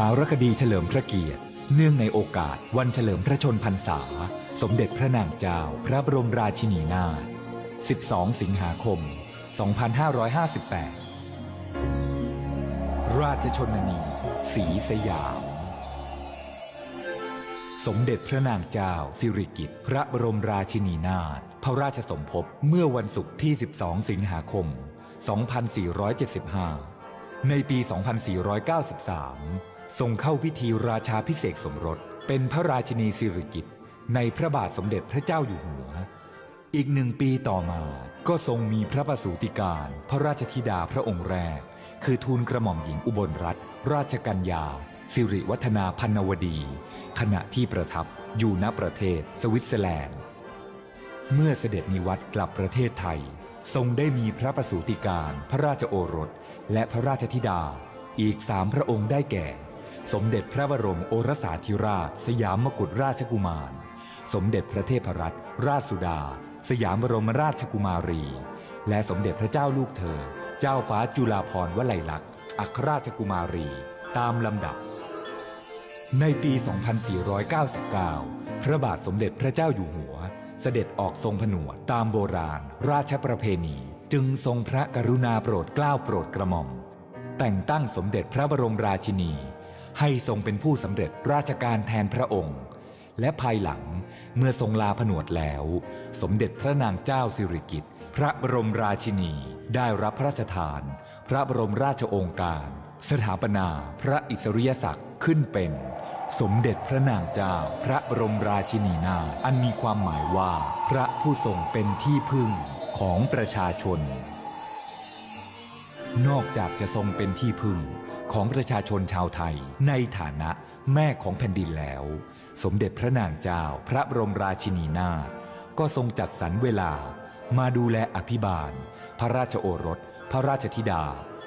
สารคดีเฉลิมพระเกียรติ เนื่องในโอกาสวันเฉลิมพระชนพรรษา สมเด็จพระนางเจ้า พระบรมราชินีนาถ 12 สิงหาคม 2558 ราชชนนีสีสยาม สมเด็จพระนางเจ้าสิริกิติ์พระบรมราชินีนาถ พระราชสมภพเมื่อวันศุกร์ที่ 12 สิงหาคม 2475 ในปี 2493 ทรงเข้าพิธีราชาพิเศษสมรส เป็นพระราชินีสิริกิติ์ในพระบาทสมเด็จพระเจ้าอยู่หัว อีกหนึ่งปีต่อมาก็ทรงมีพระประสูติการ พระราชธิดาพระองค์แรก คือทูลกระหม่อมหญิงอุบลรัตนราชกัญญา สิริวัฒนาพันวดี ขณะที่ประทับอยู่ณประเทศสวิตเซอร์แลนด์ เมื่อเสด็จนิวัตกลับประเทศไทย ทรงได้มีพระประสูติการ พระราชโอรส และพระราชธิดา อีกสามพระองค์ได้แก่ สมเด็จพระบรมโอรสาธิราช สยามมกุฎราชกุมาร สมเด็จพระเทพรัตนราชสุดา สยามบรมราชกุมารี และสมเด็จพระเจ้าลูกเธอ เจ้าฟ้าจุฬาภรณ์วลัยลักษณ์อัครราชกุมารี ตามลำดับ ในปี 2499 พระบาทสมเด็จพระเจ้าอยู่หัว เสด็จออกทรงผนวดตามโบราณ ราชประเพณี จึงทรงพระกรุณาโปรดเกล้าโปรดกระหม่อม แต่งตั้งสมเด็จพระบรมราชินี ให้ทรงเป็นผู้สำเร็จราชการแทนพระองค์ และภายหลังเมื่อทรงลาผนวดแล้ว สมเด็จพระนางเจ้าสิริกิติ์พระบรมราชินีได้รับพระราชทาน พระบรมราชโองการ สถาปนาพระอิสริยศักดิ์ขึ้นเป็น สมเด็จพระนางเจ้าพระบรมราชินีนาอันมีความหมายว่า พระผู้ทรงเป็นที่พึ่งของประชาชน นอกจากจะทรงเป็นที่พึ่ง ของประชาชนชาวไทย ในฐานะแม่ของแผ่นดินแล้ว สมเด็จพระนางเจ้าพระบรมราชินีนาถก็ทรงจัดสรรเวลา มาดูแลอภิบาล พระราชโอรส พระราชธิดา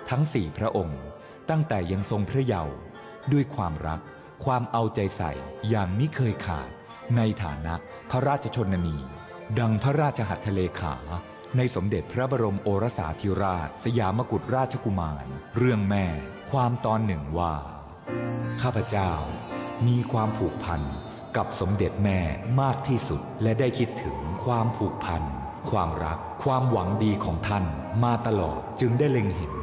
ทั้งสี่พระองค์ ตั้งแต่ยังทรงพระเยาว์ด้วยความรัก ความเอาใจใส่อย่างมิเคยขาด ในฐานะพระราชชนนี ดังพระราชหัตถเลขา ในสมเด็จพระบรมโอรสาธิราช สยามกุฎราชกุมาร เรื่องแม่ ความตอนหนึ่งว่า ข้าพเจ้ามีความผูกพันกับสมเด็จแม่มากที่สุดและได้คิดถึงความผูกพัน ความรัก ความหวังดีของท่านมาตลอดจึงได้เล็งเห็น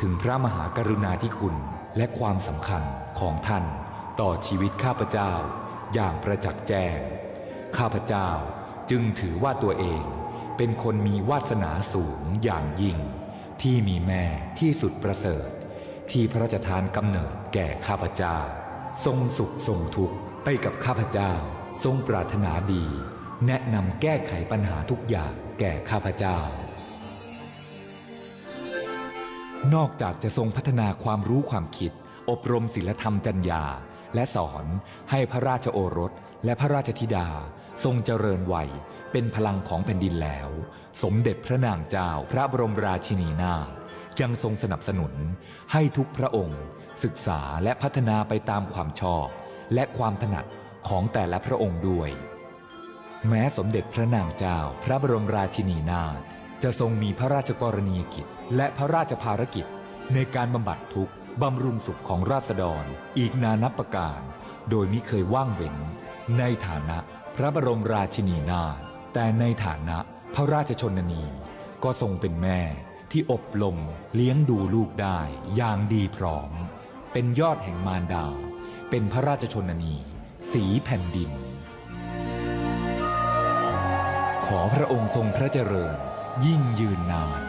ถึงพระมหากรุณาธิคุณและความสำคัญของท่าน ต่อชีวิตข้าพเจ้า อย่างประจักษ์แจ้ง ข้าพเจ้าจึงถือว่าตัวเองเป็นคนมีวาสนาสูงอย่างยิ่ง ที่มีแม่ที่สุดประเสริฐ ที่พระราชทานกำเนิดแก่ข้าพเจ้า ทรงสุขทรงทุกข์ไปกับข้าพเจ้า ทรงปรารถนาดี แนะนำแก้ไขปัญหาทุกอย่างแก่ข้าพเจ้า นอกจากจะทรงพัฒนาความรู้ความคิด อบรมศีลธรรมจัญญา และสอนให้พระราชโอรสและพระราชธิดา ทรงเจริญวัยเป็นพลังของแผ่นดินแล้ว สมเด็จพระนางเจ้าพระบรมราชินีนาถ ยังทรงสนับสนุนให้ทุกพระองค์ ศึกษาและพัฒนาไปตามความชอบ และความถนัดของแต่ละพระองค์ด้วย แม้สมเด็จพระนางเจ้าพระบรมราชินีนาถจะทรงมีพระราชกรณียกิจ และพระราชภารกิจ ในการบำบัดทุกข์บำรุงสุขของราษฎร อีกนานับประการ โดยมิเคยว่างเว้น ในฐานะพระบรมราชินีนาถแต่ในฐานะพระราชชนนีก็ทรงเป็นแม่ ที่อบรมเลี้ยงดูลูกได้อย่างดีพร้อม เป็นยอดแห่งมารดาเป็นพระราชชนนี สีแผ่นดิน ขอพระองค์ทรงพระเจริญยิ่งยืนนาน